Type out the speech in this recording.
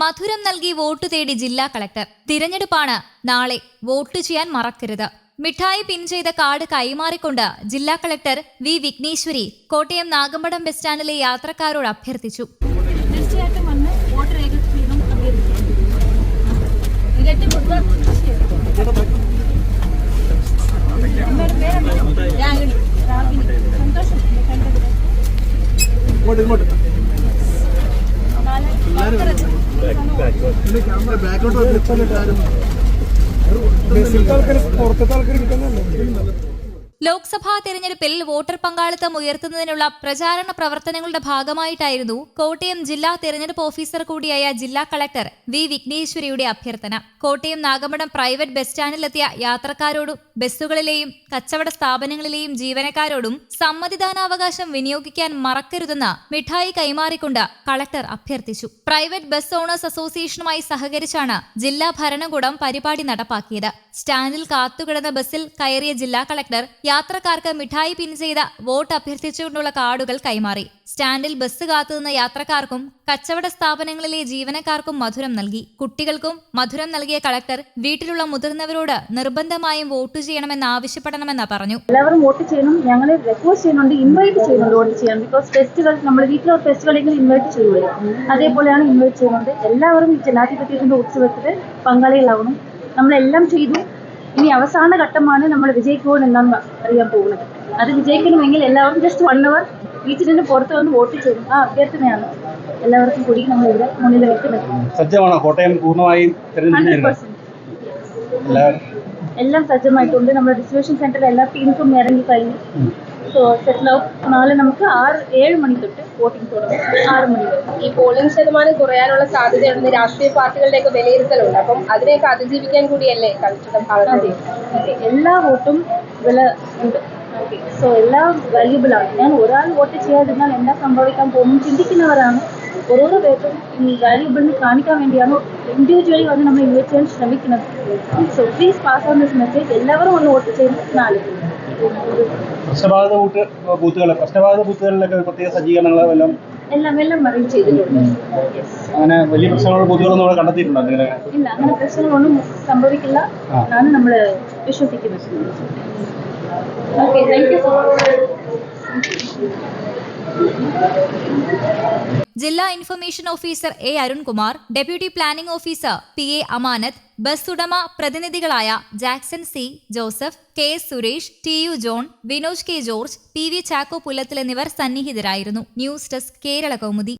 മധുരം നൽകി വോട്ട് തേടി ജില്ലാ കളക്ടർ. തിരഞ്ഞെടുപ്പാണ് നാളെ വോട്ട് ചെയ്യാൻ മറക്കരുത്. മിഠായി പിൻ ചെയ്ത കാർഡ് കൈമാറിക്കൊണ്ട് ജില്ലാ collector V Vighneshwari Kottayam Nagampadam bus സ്റ്റാൻഡിലെ യാത്രക്കാരോട് അഭ്യർത്ഥിച്ചു. തീർച്ചയായിട്ടും വന്ന് സന്തോഷം ബാക്കോട്ട് പുറത്തെ ആൾക്കാർ ഇരിക്കുന്നുണ്ടോ ലോക്സഭാ തെരഞ്ഞെടുപ്പിൽ വോട്ടർ പങ്കാളിത്തം ഉയർത്തുന്നതിനുള്ള പ്രചാരണ പ്രവർത്തനങ്ങളുടെ ഭാഗമായിട്ടായിരുന്നു കോട്ടയം ജില്ലാ തെരഞ്ഞെടുപ്പ് ഓഫീസർ കൂടിയായ ജില്ലാ കളക്ടർ വി വിഘ്നേശ്വരിയുടെ അഭ്യർത്ഥന. കോട്ടയം നാഗമ്പടം പ്രൈവറ്റ് ബസ് സ്റ്റാൻഡിലെത്തിയ യാത്രക്കാരോടും ബസ്സുകളിലെയും കച്ചവട സ്ഥാപനങ്ങളിലെയും ജീവനക്കാരോടും സമ്മതിദാനാവകാശം വിനിയോഗിക്കാൻ മറക്കരുതെന്ന് മിഠായി കൈമാറിക്കൊണ്ട് കളക്ടർ അഭ്യർത്ഥിച്ചു. പ്രൈവറ്റ് ബസ് ഓണേഴ്സ് അസോസിയേഷനുമായി സഹകരിച്ചാണ് ജില്ലാ ഭരണകൂടം പരിപാടി നടപ്പാക്കിയത്. സ്റ്റാൻഡിൽ കാത്തുകിടന്ന ബസ്സിൽ കയറിയ ജില്ലാ കളക്ടർ യാത്രക്കാർക്ക് മിഠായി പിൻ ചെയ്ത വോട്ട് അഭ്യർത്ഥിച്ചുകൊണ്ടുള്ള കാർഡുകൾ കൈമാറി. സ്റ്റാൻഡിൽ ബസ് കാത്തുനിന്ന യാത്രക്കാർക്കും കച്ചവട സ്ഥാപനങ്ങളിലെ ജീവനക്കാർക്കും മധുരം നൽകി. കുട്ടികൾക്കും മധുരം നൽകിയ കളക്ടർ വീട്ടിലുള്ള മുതിർന്നവരോട് നിർബന്ധമായും വോട്ട് ചെയ്യണമെന്ന് ആവശ്യപ്പെടണമെന്ന് പറഞ്ഞു. എല്ലാവരും വോട്ട് ചെയ്യണം. ഞങ്ങൾ റിക്വസ്റ്റ് ചെയ്യുന്നുണ്ട്. ഇൻവൈറ്റ് ചെയ്യുന്നുണ്ട് വോട്ട് ചെയ്യാൻ. ബിക്കോസ് നമ്മൾ വീട്ടിലുള്ള ഫെസ്റ്റുകളെങ്കിലും ഇൻവൈറ്റ് ചെയ്യുമല്ലോ അതേപോലെയാണ് ഇൻവൈറ്റ് ചെയ്യുന്നത്. എല്ലാവരും ജനാധിപത്യത്തിന്റെ ഉത്സവത്തിൽ പങ്കാളികളാവണം. നമ്മളെല്ലാം ചെയ്തു. ഇനി അവസാന ഘട്ടമാണ് നമ്മൾ വിജയിക്കുമോ എന്നാണ് അറിയാൻ പോകുന്നത്. അത് വിജയിക്കണമെങ്കിൽ എല്ലാവരും ജസ്റ്റ് വൺ അവർ ടീച്ചറിന് പുറത്ത് വന്ന് വോട്ട് ചെയ്യും ആ അഭ്യർത്ഥനയാണ് എല്ലാവർക്കും കൂടി നമ്മൾ ഇവിടെ മുന്നിൽ വെക്കുന്നത്. സജ്ജമാണോ കോട്ടയം പൂർണമായും എല്ലാം സജ്ജമായിട്ടുണ്ട്. നമ്മുടെ ഡിസ്ട്രിബ്യൂഷൻ സെന്ററിൽ എല്ലാ ടീംസും ഇറങ്ങി കഴിഞ്ഞു. സോ സെറ്റിൽ ആവും നാളെ നമുക്ക് ആറ് ഏഴ് മണി തൊട്ട് വോട്ടിംഗ് തുടങ്ങും. ആറ് മണി വരെ. ഈ പോളിംഗ് ശതമാനം കുറയാനുള്ള സാധ്യതയുണ്ടെന്ന് രാഷ്ട്രീയ പാർട്ടികളുടെയൊക്കെ വിലയിരുത്തലുണ്ട്. അപ്പം അതിനെയൊക്കെ അതിജീവിക്കാൻ കൂടിയല്ലേ കളിച്ചിടം അതെ. അതെ എല്ലാ വോട്ടും വില ഉണ്ട്. ഓക്കെ. സോ എല്ലാം വാല്യുബിൾ ആണ്. ഞാൻ ഒരാൾ വോട്ട് ചെയ്യാതിരുന്നാൽ എന്താ സംഭവിക്കാൻ പോകും ചിന്തിക്കുന്നവരാണ്. ഓരോരോ പേർക്കും വാല്യുബിൾ വാല്യുബിളിന് കാണിക്കാൻ വേണ്ടിയാണ് ഇൻഡിവിജ്വലി വന്ന് നമ്മൾ ഇൻവൈറ്റ് ചെയ്യാൻ ശ്രമിക്കുന്നത്. So please pass on this message എല്ലാവരും ഒന്ന് വോട്ട് ചെയ്യുന്നത് നാളെ പ്രശ്നബാധിത ബൂത്ത് ബൂത്തുകൾ പ്രശ്നബാധിത ബൂത്തുകളിലൊക്കെ പ്രത്യേക സജ്ജീകരണങ്ങൾ എല്ലാം എല്ലാം എല്ലാം അറേഞ്ച് ചെയ്തിട്ടുണ്ട്. അങ്ങനെ വലിയ പ്രശ്നങ്ങളുള്ള ബൂത്തുകളൊന്നും അവിടെ കണ്ടെത്തിയിട്ടുണ്ടോ ഇല്ല അങ്ങനെ പ്രശ്നങ്ങളൊന്നും സംഭവിക്കില്ല. എന്നാണ് നമ്മൾ വിശ്വസിക്കുന്നത് ഓക്കെ താങ്ക് യു സോ ജില്ലാ information officer A Arunkumar deputy planning officer P A Amanath bus ഉടമ പ്രതിനിധികളായ Jackson C Joseph K S Suresh T U John Vinoj K George P V Chacko Pullathil എന്നിവർ സന്നിഹിതരായിരുന്നു. News desk Kerala Kaumudi.